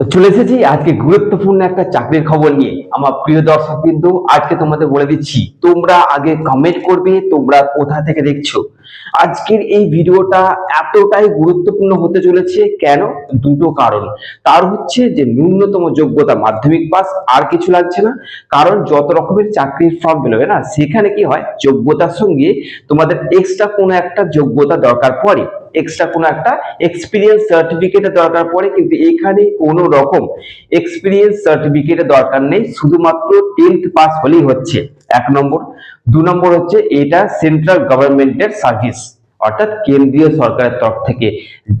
চলে এসেছি আজকে গুরুত্বপূর্ণ একটা চাকরির খবর নিয়ে। আমার প্রিয় দর্শক বিন্দু আজকে তোমাদের বলে দিচ্ছি, তোমরা আগে কমেন্ট করবে, তোমরা কোথা থেকে দেখছ। আজকের এই ভিডিওটা এতটাই গুরুত্বপূর্ণ হতে চলেছে, কেন? দুটো কারণ। তার হচ্ছে যে, ন্যূনতম যোগ্যতা মাধ্যমিক পাস আর কিছু লাগছে না, কারণ যত রকমের চাকরির ফর্ম বেরোবে না, সেখানে কি হয়, যোগ্যতার সঙ্গে তোমাদের এক্সট্রা কোনো একটা যোগ্যতা দরকার পড়ে। এক্সট্রা কোনো একটা এক্সপিরিয়েন্স সার্টিফিকেটের দরকার পড়ে, কিন্তু এখানে কোনো রকম এক্সপিরিয়েন্স সার্টিফিকেটের দরকার নেই। শুধুমাত্র টেন্থ পাস হলেই হচ্ছে। এক নম্বর। দু নম্বর হচ্ছে এটা সেন্ট্রাল গভর্নমেন্টের সার্ভিস অর্থাৎ কেন্দ্রীয় সরকারের তরফ থেকে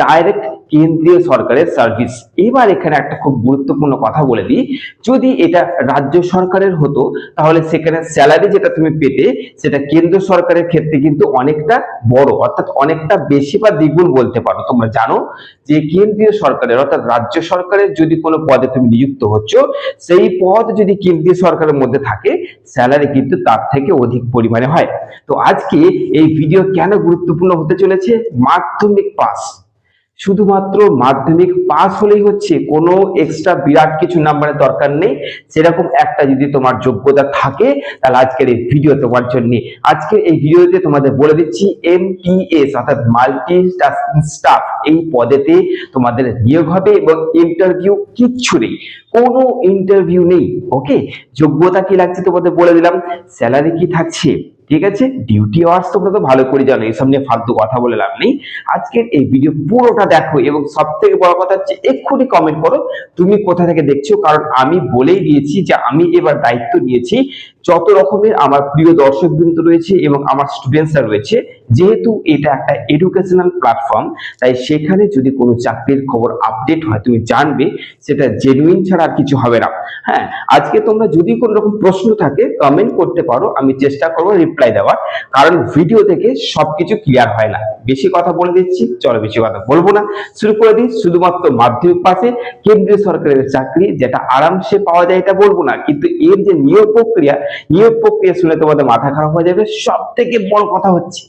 ডাইরেক্ট কেন্দ্রীয় সরকারের সার্ভিস এবার এখানে একটা খুব গুরুত্বপূর্ণ কথা বলে দিই। যদি এটা রাজ্য সরকারের হতো, তাহলে সেখানে স্যালারি যেটা তুমি পেতে, সেটা কেন্দ্র সরকারের ক্ষেত্রে কিন্তু অনেকটা বড়, অর্থাৎ অনেকটা বেশি বা দ্বিগুণ বলতে পারো। তোমরা জানো যে কেন্দ্রীয় সরকারের, অর্থাৎ রাজ্য সরকারের যদি কোনো পদে তুমি নিযুক্ত হচ্ছ, সেই পদ যদি কেন্দ্রীয় সরকারের মধ্যে থাকে স্যালারি কিন্তু তার থেকে অধিক পরিমাণে হয়। তো আজকে এই ভিডিও কেন গুরুত্বপূর্ণ হতে চলেছে মাধ্যমিক পাস শুধুমাত্র মাধ্যমিক পাস হলেই হচ্ছে কোনো এক্সট্রা বিরাট কিছু নাম্বারের দরকার নেই। সেরকম একটা যদি তোমার যোগ্যতা থাকে, তাহলে আজকের এই ভিডিও তোমার জন্য। আজকের এই ভিডিওতে তোমাদের বলে দিচ্ছি এমটিএস অর্থাৎ মাল্টি টাস্কিং স্টাফ এই পদেতে তোমাদের নিয়োগ হবে এবং ইন্টারভিউ কিচ্ছু নেই। কোনো ইন্টারভিউ নেই ওকে যোগ্যতা কি লাগছে তোমাদের বলে দিলাম স্যালারি কি থাকছে? ঠিক আছে? ডিউটি আওয়ার্স তোমরা তো ভালো করে জানো, এসব নিয়ে ফালতু কথা বলে লাভ নেই। আজকের এই ভিডিও পুরোটা দেখো এবং সব থেকে বড় কথা হচ্ছে এক্ষুনি কমেন্ট করো, তুমি কোথা থেকে দেখছ? কারণ আমি বলেই দিয়েছি যে আমি এবার দায়িত্ব নিয়েছি যত রকমের আমার প্রিয় দর্শক বিন্দু রয়েছে এবং আমার স্টুডেন্টসরা রয়েছে, যেহেতু এটা একটা এডুকেশনাল প্ল্যাটফর্ম তাই সেখানে যদি কোনো চাকরির খবর আপডেট হয়, তুমি জানবে, সেটা জেনুইন ছাড়া আর কিছু হবে না। হ্যাঁ আজকে তোমরা যদি কোনো রকম প্রশ্ন থাকে কমেন্ট করতে পারো, আমি চেষ্টা করব রিপ্লাই দেওয়ার, কারণ ভিডিও থেকে সবকিছু ক্লিয়ার হয় না। বেশি কথা বলে দিচ্ছি, চলো বেশি কথা বলব না। শুরু করে দিই, শুধুমাত্র মাধ্যমিক পাশে কেন্দ্রীয় সরকারের চাকরি, যেটা আরামসে পাওয়া যায় এটা বলব না, কিন্তু এর যে নিয়োগ প্রক্রিয়া নিয়োগ প্রক্রিয়া শুনে তোমাদের মাথা খারাপ হয়ে যাবে। সব থেকে বড় কথা হচ্ছে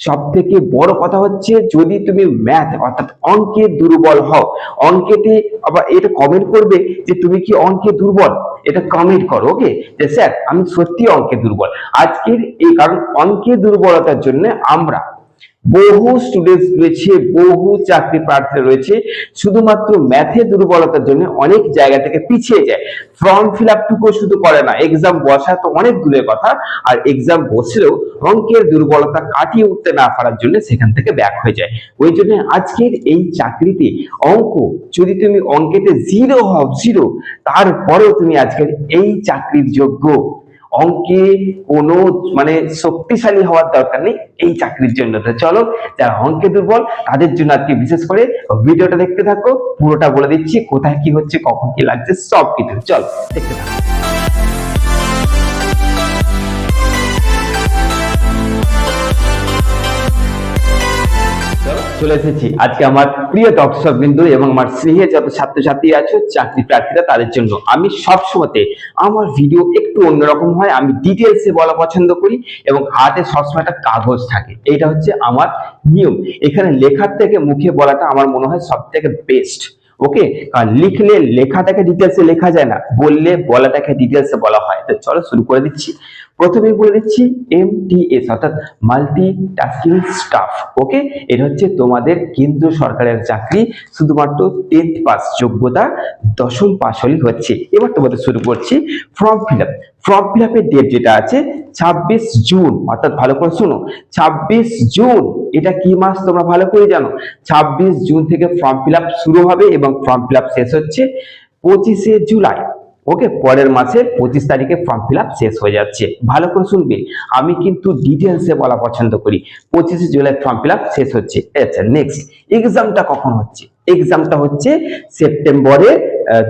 সব থেকে বড় কথা হচ্ছে যদি তুমি ম্যাথ অর্থাৎ অঙ্কে দুর্বল হও, অঙ্কেতে আবার এটা কমেন্ট করবে যে তুমি কি অঙ্কে দুর্বল? এটা কমেন্ট করো ওকে যে স্যার, আমি সত্যি অঙ্কে দুর্বল। আজকের এই, কারণ অঙ্কে দুর্বলতার জন্য আমরা বহু স্টুডেন্টস রয়েছে, বহু চাকরি প্রার্থী রয়েছে, শুধুমাত্র ম্যাথে দুর্বলতার জন্য অনেক জায়গা থেকে পিছিয়ে যায়। ফর্ম ফিল আপটুকু শুধু করে না এক্সাম বসা তো অনেক দূরের কথা, আর এক্সাম বসলেও অঙ্কের দুর্বলতা কাটিয়ে উঠতে না পারার জন্য সেখান থেকে ব্যাক হয়ে যায়। ওই জন্য আজকের এই চাকরিতে অঙ্ক, যদি তুমি অঙ্কেতে জিরো হও জিরো তারপরেও তুমি আজকের এই চাকরির যোগ্য। অঙ্কে কোনো মানে শক্তিশালী হওয়ার দরকার নেই এই চাকরির জন্য। তো চলো, যারা অঙ্কে দুর্বল, তাদের জন্য আজকে বিশেষ করে ভিডিওটা দেখতে থাকো, পুরোটা বলে দিচ্ছি, কোথায় কি হচ্ছে, কখন কি লাগছে সব কিছু চলো। দেখতে থাকো। চলে এসেছি। আজকে আমার প্রিয় দর্শক বিন্দু এবং আমার স্নেহে যত ছাত্রছাত্রী আছো, চাকরি প্রার্থীরা, তাদের জন্য আমি সবসময়তে আমার ভিডিও একটু অন্যরকম হয়, আমি ডিটেলসে বলা পছন্দ করি এবং হাতে সবসময় একটা কাগজ থাকে। এটা হচ্ছে আমার নিয়ম। এখানে লেখার থেকে মুখে বলাটা আমার মনে হয় সব থেকে বেস্ট ওকে? কারণ লিখলে লেখাটাকে ডিটেলসে লেখা যায় না, বললে বলাটাকে ডিটেলসে বলা হয়। তো চলো শুরু করে দিচ্ছি। প্রথমে বলে দিচ্ছি এমটিএস অর্থাৎ মাল্টি টাস্কিং স্টাফ ওকে এটা হচ্ছে তোমাদের কেন্দ্র সরকারের চাকরি, শুধুমাত্র টেন্থ পাস যোগ্যতা, দশম পাস হলেই হচ্ছে। এবার তোমাদের শুরু করছি form fill up form fill আপের ডেট যেটা আছে, ছাব্বিশ জুন, অর্থাৎ ভালো করে শোনো, ছাব্বিশ জুন, এটা কি মাস তোমরা ভালো করে জানো? ছাব্বিশ জুন থেকে ফর্ম ফিল শুরু হবে এবং ফর্ম ফিল শেষ হচ্ছে পঁচিশে জুলাই। ওকে পরের মাসে পঁচিশ তারিখে ফর্ম ফিল শেষ হয়ে যাচ্ছে। ভালো করে শুনবে। আমি কিন্তু ডিটেলসে বলা পছন্দ করি। পঁচিশে জুলাই ফর্ম ফিল শেষ হচ্ছে। আচ্ছা নেক্সট এক্সামটা কখন হচ্ছে? এক্সামটা হচ্ছে সেপ্টেম্বরে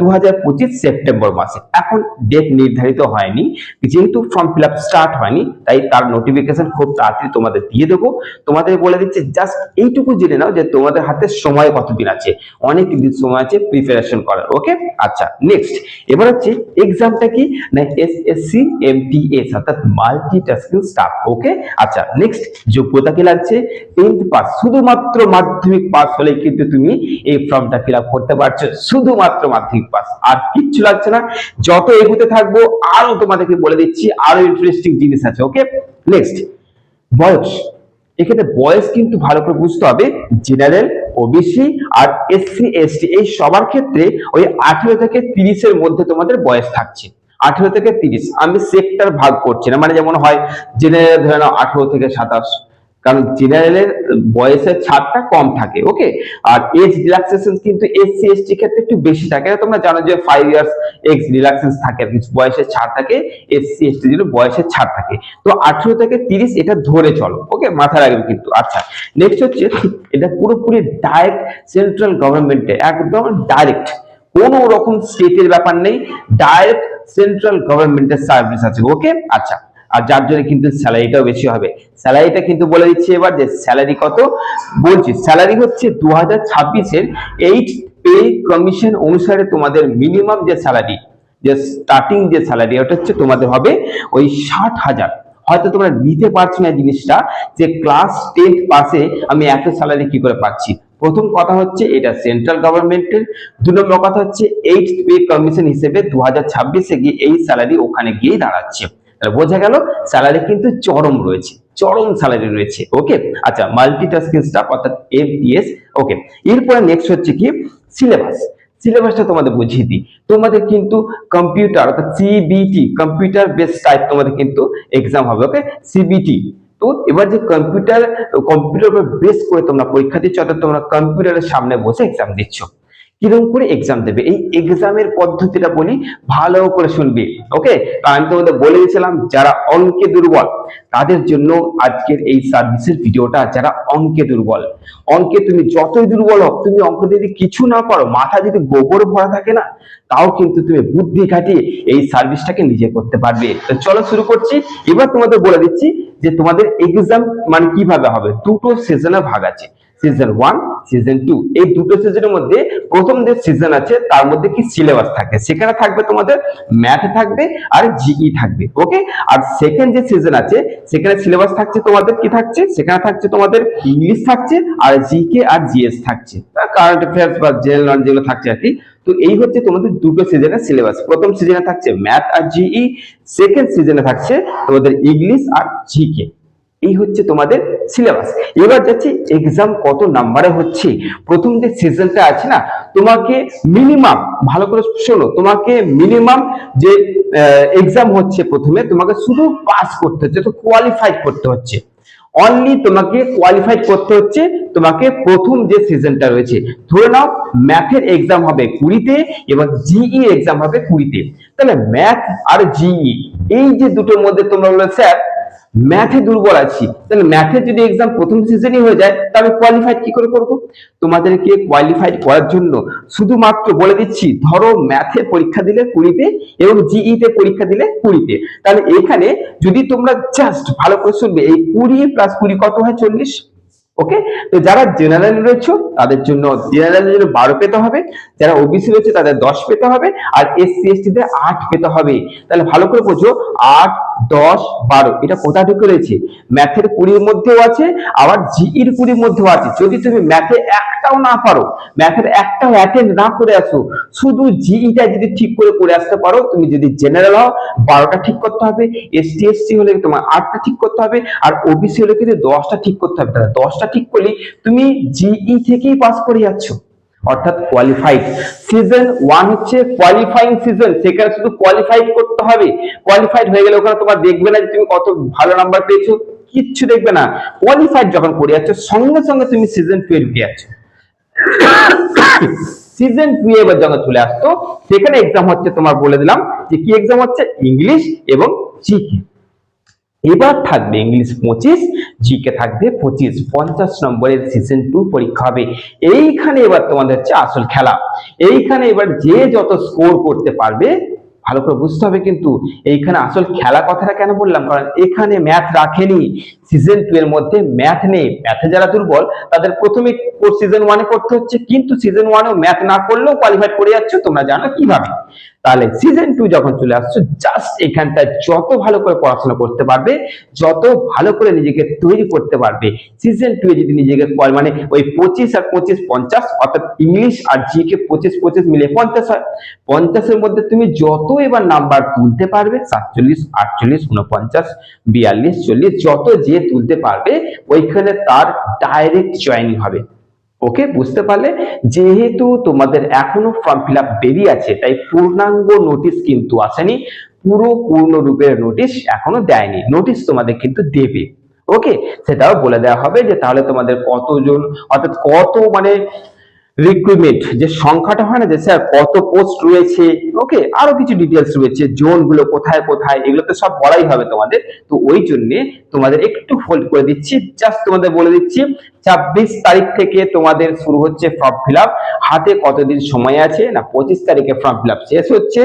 দু হাজার পঁচিশ সেপ্টেম্বর মাসে। এখন ডেট নির্ধারিত হয়নি, যেহেতু ফর্ম ফিল স্টার্ট হয়নি, তাই তার নোটিফিকেশন খুব তাড়াতাড়ি তোমাদের দিয়ে দেবো। তোমাদের বলে দিচ্ছে জাস্ট এইটুকু জেনে নাও যে তোমাদের হাতে সময় কতদিন আছে। অনেক দিন সময় আছে প্রিপারেশন করার ওকে আচ্ছা নেক্সট এবার হচ্ছে এক্সামটা কি? না S S C M T S অর্থাৎ মাল্টি টাস্কিং স্টাফ ওকে আচ্ছা নেক্সট যোগ্যতা কি লাগছে? টেন্থ পাস শুধুমাত্র মাধ্যমিক পাস হলেই কিন্তু তুমি এই ফর্মটা ফিল করতে পারছ। শুধুমাত্র মাধ্যমিক পাস আর কিচ্ছু লাগছে না। যত এগুতে থাকব আরও তোমাদেরকে বলে দিচ্ছি আরও ইন্টারেস্টিং জিনিস আছে ওকে নেক্সট বয়স। এক্ষেত্রে বয়স কিন্তু ভালো করে বুঝতে হবে। জেনারেল ওবিসি আর এসসি এসটি এই সবার ক্ষেত্রে ওই আঠেরো থেকে তিরিশের মধ্যে তোমাদের বয়স থাকছে। আঠেরো থেকে তিরিশ। আমি সেক্টর ভাগ করছি না। মানে যেমন হয় জেনারেল ধরে নাও আঠেরো থেকে সাতাশ। কারণ জেনারেলের বয়সের ছাড়টা কম থাকে ওকে আর এজ রিল্যাক্সেশন কিন্তু এসসি এসটি ক্ষেত্রে একটু বেশি থাকে। তোমরা জানো যে ফাইভ ইয়ার্স এক্স রিল্যাক্সেশন থাকে বয়সের ছাড় থাকে এসসি এসটি জন্য বয়সের ছাড় থাকে। তো আঠেরো থেকে তিরিশ এটা ধরে চলো ওকে মাথায় রাখবে কিন্তু আচ্ছা। নেক্সট হচ্ছে, এটা পুরোপুরি ডাইরেক্ট সেন্ট্রাল গভর্নমেন্টের একদম ডাইরেক্ট কোনো রকম স্টেটের ব্যাপার নেই ডাইরেক্ট সেন্ট্রাল গভর্নমেন্টের সার্ভিস আছে ওকে আচ্ছা। আর যার জন্য কিন্তু স্যালারিটাও বেশি হবে। স্যালারিটা কিন্তু বলে দিচ্ছি এবার যে স্যালারি কত? বলছি, স্যালারি হচ্ছে দু হাজার ছাব্বিশের এইট পে কমিশন অনুসারে তোমাদের মিনিমাম যে স্যালারি, যে স্টার্টিং যে স্যালারি, ওটা হচ্ছে তোমাদের হবে ওই ষাট হাজার। হয়তো তোমরা নিতে পারছ না জিনিসটা যে ক্লাস টেন্থ পাসে আমি এত স্যালারি কি করে পাচ্ছি? প্রথম কথা হচ্ছে এটা সেন্ট্রাল গভর্নমেন্টের দু নম্বর কথা হচ্ছে এইট পে কমিশন হিসেবে দু হাজার ছাব্বিশে গিয়ে এই স্যালারি ওখানে গিয়েই দাঁড়াচ্ছে। বোঝা গেল স্যালারি কিন্তু চরম রয়েছে, চরম স্যালারি রয়েছে ওকে আচ্ছা মাল্টিটাস্কিং স্টাফ অর্থাৎ এমটিএস ওকে এরপরে নেক্সট হচ্ছে কি? সিলেবাস সিলেবাসটা তোমাদের বুঝিয়ে দিই। তোমাদের কিন্তু কম্পিউটার অর্থাৎ সিবিটি কম্পিউটার বেস টাইপ তোমাদের কিন্তু এক্সাম হবে ওকে সিবিটি তো এবার যে কম্পিউটার কম্পিউটার বেস করে তোমরা পরীক্ষা দিচ্ছ, অর্থাৎ তোমরা কম্পিউটারের সামনে বসে এক্সাম দিচ্ছ। কীরকম করে এক্সাম দেবে? এই এক্সামের পদ্ধতিটা বলি ভালো করে শুনবি ওকে আমি তোমাদের বলে দিয়েছিলাম, যারা অঙ্কে দুর্বল, তাদের জন্য আজকের এই সার্ভিসের ভিডিওটা যারা অঙ্কে দুর্বল। অঙ্কে তুমি যতই দুর্বল হোক, তুমি অঙ্ক যদি কিছু না পারো, মাথা যদি গোবর ভরা থাকে না, তাও কিন্তু তুমি বুদ্ধি খাটিয়ে এই সার্ভিসটাকে নিজে করতে পারবে। তো চলো শুরু করছি। এবার তোমাদের বলে দিচ্ছি যে তোমাদের এক্সাম মানে কীভাবে হবে? দুটো সেশনে ভাগ আছে। সিজন ওয়ান সিজন টু এই দুটো সিজনের মধ্যে প্রথম যে সিজন আছে, তার মধ্যে কি সিলেবাস থাকে? সেখানে থাকবে তোমাদের ম্যাথ থাকবে আর জিই থাকবে ওকে আর সেকেন্ড যে সিজন আছে, সেখানে সিলেবাস থাকছে তোমাদের কি থাকছে? সেখানে থাকছে তোমাদের ইংলিশ থাকছে আর জিকে আর জিএস থাকছে। কারেন্ট অ্যাফেয়ার্স বা জেনারেল নলেজ যেগুলো থাকছে আর কি। তো এই হচ্ছে তোমাদের দুটো সিজনের সিলেবাস প্রথম সিজনে থাকছে ম্যাথ আর জিই সেকেন্ড সিজনে থাকছে তোমাদের ইংলিশ আর জিকে এই হচ্ছে তোমাদের সিলেবাস এবার যাচ্ছি এক্সাম কত নাম্বারে হচ্ছে? প্রথম যে সিজনটা আছে না, তোমাকে মিনিমাম ভালো করে শোনো, তোমাকে মিনিমাম যে এক্সাম হচ্ছে প্রথমে, তোমাকে শুধু পাস করতে হচ্ছে, তো কোয়ালিফাইড করতে হচ্ছে। অনলি তোমাকে কোয়ালিফাইড করতে হচ্ছে, তোমাকে প্রথম যে সিজনটা রয়েছে। ধরে নাও ম্যাথের এক্সাম হবে কুড়িতে এবং জিই এক্সাম হবে কুড়িতে। তাহলে ম্যাথ আর জিই এই যে দুটোর মধ্যে তোমরা বলে স্যার ম্যাথে দুর্বল আছি। তাহলে ম্যাথে যদি এক্সাম প্রথম সিজনই হয়ে যায়, তাহলে কোয়ালিফাইড কি করে করব? তোমাদেরকে কোয়ালিফাইড করার জন্য শুধুমাত্র বলে দিচ্ছি, ধরো ম্যাথে পরীক্ষা দিলে কুড়িতে এবং জিই তে পরীক্ষা দিলে কুড়িতে। তাহলে এখানে যদি তোমরা জাস্ট ভালো করে শুনবে, এই কুড়ি প্লাস কুড়ি কত হয় চল্লিশ? ওকে তো যারা জেনারেল রয়েছে, তাদের জন্য জেনারেলের জন্য বারো পেতে হবে। যারা ওবিসি রয়েছে, তাদের দশ পেতে হবে। আর এসসি এসটি তে আট পেতে হবে। তাহলে ভালো করে বোঝো, আট দশ, বারো। এটা কোথা থেকে রয়েছে? ম্যাথের কুড়ির মধ্যেও আছে, আবার জিইর কুড়ির মধ্যেও আছে। যদি তুমি ম্যাথে একটাও না পারো ম্যাথের একটাও অ্যাটেন্ড না করে আসো, শুধু জিইটা যদি ঠিক করে করে আসতে পারো, তুমি যদি জেনারেল হও, বারোটা ঠিক করতে হবে এসটি এসসি হলে তোমার আটটা ঠিক করতে হবে, আর ওবিসি হলে কিন্তু দশটা ঠিক করতে হবে। তাহলে দশটা ঠিক করলে তুমি জিই থেকেই পাস করে যাচ্ছ। অর্থাৎ কোয়ালিফাইড সিজন ওয়ান হচ্ছে কোয়ালিফাইং সিজন সেখানে শুধু কোয়ালিফাইড করতে হবে। কোয়ালিফাইড হয়ে গেলে ওখানে তোমার দেখবে না যে তুমি কত ভালো নাম্বার পেয়েছ, কিচ্ছু দেখবে না। কোয়ালিফাইড যখন করে যাচ্ছ, সঙ্গে সঙ্গে তুমি সিজন টুয়েলভ যাচ্ছ। সিজন টু এবার যখন চলে আসতো সেখানে এক্সাম হচ্ছে তোমার বলে দিলাম যে কি এক্সাম হচ্ছে? ইংলিশ এবং জিকে এবার থাকবে ইংলিশ পঁচিশ জি কে থাকবে পঁচিশ, পঞ্চাশ নম্বরের সিজন টু পরীক্ষা হবে। এইখানে এবার তোমাদের হচ্ছে আসল খেলা। এইখানে এবার যে যত স্কোর করতে পারবে, ভালো করে বুঝতে হবে কিন্তু, এইখানে আসল খেলা কথাটা কেন বললাম? কারণ এখানে ম্যাথ রাখেনি। সিজন টু এর মধ্যে ম্যাথ নেই। ম্যাথে যারা দুর্বল, তাদের প্রথমে সিজন ওয়ানে করতে হচ্ছে, কিন্তু সিজন ওয়ানেও ম্যাথ না করলেও কোয়ালিফাইড করে যাচ্ছ, তোমরা জানো কীভাবে। তাহলে সিজন টু যখন চলে আসছো জাস্ট এখানটা যত ভালো করে পড়াশোনা করতে পারবে, যত ভালো করে নিজেকে তৈরি করতে পারবে। সিজন টু এ যদি নিজেকে মানে ওই পঁচিশ আর পঁচিশ পঞ্চাশ, অর্থাৎ ইংলিশ আর জি কে পঁচিশ পঁচিশ মিলে পঞ্চাশ হয়। পঞ্চাশের মধ্যে তুমি যত এবার নাম্বার তুলতে পারবে, সাতচল্লিশ, আটচল্লিশ উনপঞ্চাশ বিয়াল্লিশ, চল্লিশ, যত যে তুলতে পারবে, ওইখানে তার ডাইরেক্ট জয়েনিং হবে। ওকে, বুঝতে পারলে? যেহেতু তোমাদের এখনও ফর্ম ফিল দেরি আছে, তাই পূর্ণাঙ্গ নোটিশ কিন্তু আসেনি, পুরো পূর্ণ রূপের নোটিশ এখনও দেয়নি। নোটিশ তোমাদের কিন্তু দেবে। ওকে, সেটাও বলে দেওয়া হবে যে তাহলে তোমাদের কতজন, অর্থাৎ কত মানে রিক্রুটমেন্ট যে সংখ্যাটা হয় না যে স্যার কত পোস্ট রয়েছে ওকে আরও কিছু ডিটেলস রয়েছে জোনগুলো কোথায় কোথায় এগুলো তো সব বলাই হবে তোমাদের। তো ওই জন্য তোমাদের একটু হোল্ড করে দিচ্ছি জাস্ট তোমাদের বলে দিচ্ছি ছাব্বিশ তারিখ থেকে তোমাদের শুরু হচ্ছে ফর্ম ফিল হাতে কতদিন সময় আছে? না, পঁচিশ তারিখে ফর্ম ফিল শেষ হচ্ছে।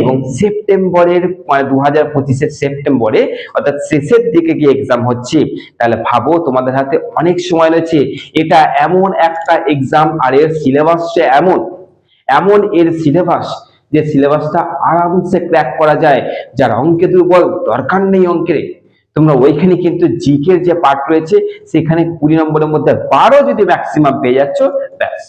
এবং সেপ্টেম্বরের মানে দু হাজার পঁচিশের সেপ্টেম্বরে, অর্থাৎ শেষের দিকে গিয়ে এক্সাম হচ্ছে। তাহলে ভাবো, তোমাদের হাতে অনেক সময় রয়েছে। এটা এমন একটা এক্সাম আর এর সিলেবাসটা এমন এমন এর সিলেবাস যে সিলেবাসটা আরামসে ক্র্যাক করা যায়। যার অঙ্কে দুর্বল দরকার নেই অঙ্কের। তোমরা ওইখানে কিন্তু জিকের যে পার্ট রয়েছে, সেখানে কুড়ি নম্বরের মধ্যে বারো যদি ম্যাক্সিমাম পেয়ে যাচ্ছ, ব্যাস।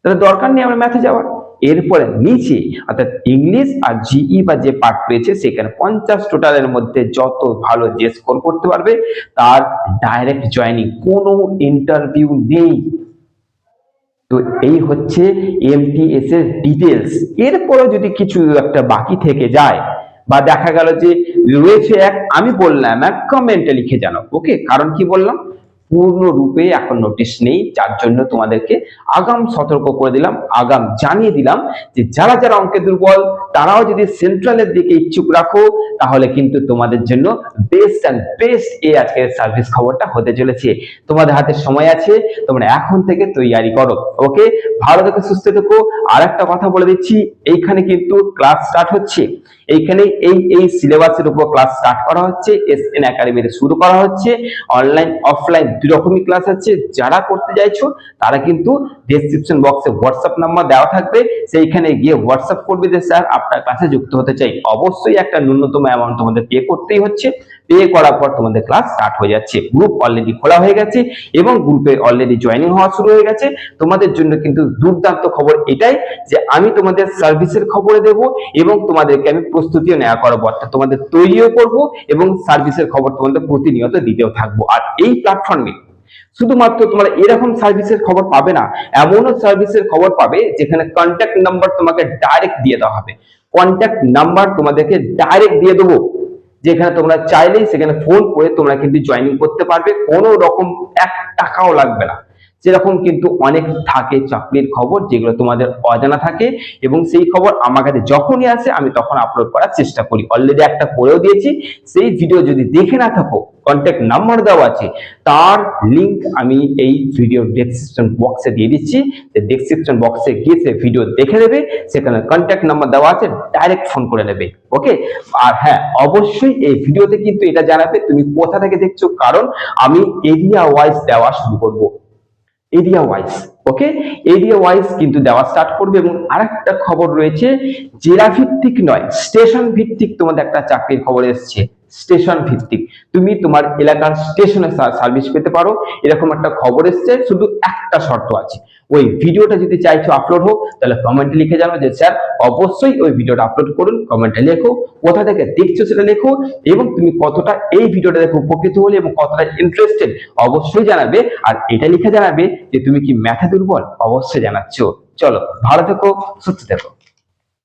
তাহলে দরকার নেই আমরা ম্যাথে যাওয়ার। এরপরে নিচে, অর্থাৎ ইংলিশ আর জিই বা যে পার্ট রয়েছে, সেখানে পঞ্চাশ টোটালের মধ্যে যত ভালো যে স্কোর করতে পারবে, তার ডাইরেক্ট জয়েনিং কোনো ইন্টারভিউ নেই। তো এই হচ্ছে এমটিএস এর ডিটেলস এরপরেও যদি কিছু একটা বাকি থেকে যায় বা দেখা গেল যে রয়েছে এক, আমি বললাম এক কমেন্টে লিখে জানো ওকে, কারণ কি বললাম? পূর্ণরূপে এখন নোটিশ নেই, যার জন্য তোমাদেরকে আগাম সতর্ক করে দিলাম, আগাম জানিয়ে দিলাম যে যারা যারা অঙ্কে দুর্বল, তারাও যদি সেন্ট্রালের দিকে ইচ্ছুক রাখো, তাহলে কিন্তু তোমাদের জন্য বেস্ট অ্যান্ড বেস্ট এই আজকের সার্ভিস খবরটা হতে চলেছে। তোমাদের হাতে সময় আছে, তোমরা এখন থেকে তৈরি করো, ওকে? ভালো থেকো, সুস্থ থেকো। আর একটা কথা বলে দিচ্ছি, এইখানে কিন্তু ক্লাস স্টার্ট হচ্ছে। এইখানে এই এই সিলেবাসের উপর ক্লাস স্টার্ট করা হচ্ছে এস এন একাডেমিতে শুরু করা হচ্ছে অনলাইন অফলাইন দুই রকমই ক্লাস আছে, যারা করতে চাইছো, তারা কিন্তু ডেসক্রিপশন বক্সে হোয়াটসঅ্যাপ নাম্বার দেওয়া থাকবে, সেইখানে গিয়ে হোয়াটসঅ্যাপ করবে যে, স্যার, আপনার ক্লাসে যুক্ত হতে চাই। অবশ্যই একটা ন্যূনতম অ্যামাউন্ট তোমাদের পে করতেই হচ্ছে। পে করার পর তোমাদের ক্লাস স্টার্ট হয়ে যাচ্ছে। গ্রুপ অলরেডি খোলা হয়ে গেছে এবং গ্রুপে অলরেডি জয়েনিং হওয়া শুরু হয়ে গেছে। তোমাদের জন্য কিন্তু দুর্দান্ত খবর এটাই যে আমি তোমাদের সার্ভিসের খবরে দেব এবং তোমাদেরকে আমি প্রস্তুতিও নেওয়া করাবো। অর্থাৎ তোমাদের তৈরিও করব এবং সার্ভিসের খবর তোমাদের প্রতিনিয়ত দিতেও থাকব। আর এই প্ল্যাটফর্মে শুধুমাত্র তোমরা এরকম সার্ভিসের খবর পাবে না, এমনও সার্ভিসের খবর পাবে যেখানে কন্ট্যাক্ট নাম্বার তোমাকে ডাইরেক্ট দিয়ে দেওয়া হবে। কন্ট্যাক্ট নাম্বার তোমাদেরকে ডাইরেক্ট দিয়ে দেবো। যেখানে তোমরা চাইলেই সেখানে ফোন করে তোমরা কিন্তু জয়েনিং করতে পারবে। কোনো রকম এক টাকাও লাগবে না। যেরকম কিন্তু অনেক থাকে চাকরির খবর যেগুলো তোমাদের অজানা থাকে এবং সেই খবর আমার কাছে যখনই আসে, আমি তখন আপলোড করার চেষ্টা করি। অলরেডি একটা করেও দিয়েছি। সেই ভিডিও যদি দেখে না থাকো কন্ট্যাক্ট নাম্বার দেওয়া আছে, তার লিংক আমি এই ভিডিও ডেসক্রিপশন বক্সে দিয়ে দিচ্ছি। ডেসক্রিপশন বক্সে গিয়ে সে ভিডিও দেখে নেবে, সেখানে কন্ট্যাক্ট নাম্বার দেওয়া আছে ডাইরেক্ট ফোন করে নেবে। ওকে আর হ্যাঁ অবশ্যই এই ভিডিওতে কিন্তু এটা জানাবে, তুমি কোথা থেকে দেখছ? কারণ আমি এরিয়া ওয়াইজ দেওয়া শুরু করব। Area wise okay area wise কিন্তু দেওয়া স্টার্ট করবে এবং আরেকটা খবর রয়েছে, জেলা ভিত্তিক নয় স্টেশন ভিত্তিক তোমাদের একটা চাকরির খবর এসছে। স্টেশন ভিত্তিক। তুমি তোমার এলাকার স্টেশনে সার্ভিস পেতে পারো। এরকম একটা খবর এসছে, শুধু একটা শর্ত আছে। ওই ভিডিওটা যদি চাইছো আপলোড হোক, তাহলে কমেন্টে লিখে জানো যে, স্যার, অবশ্যই ওই ভিডিওটা আপলোড করুন কমেন্টে লেখো, কোথা থেকে দেখছ সেটা লেখো, এবং তুমি কতটা এই ভিডিওটা দেখে উপকৃত হলে এবং কতটা ইন্টারেস্টেড অবশ্যই জানাবে। আর এটা লিখে জানাবে যে, তুমি কি ম্যাথে দুর্বল? অবশ্যই জানাচ্ছ। চলো, ভালো থেকো, সুস্থ থেকো।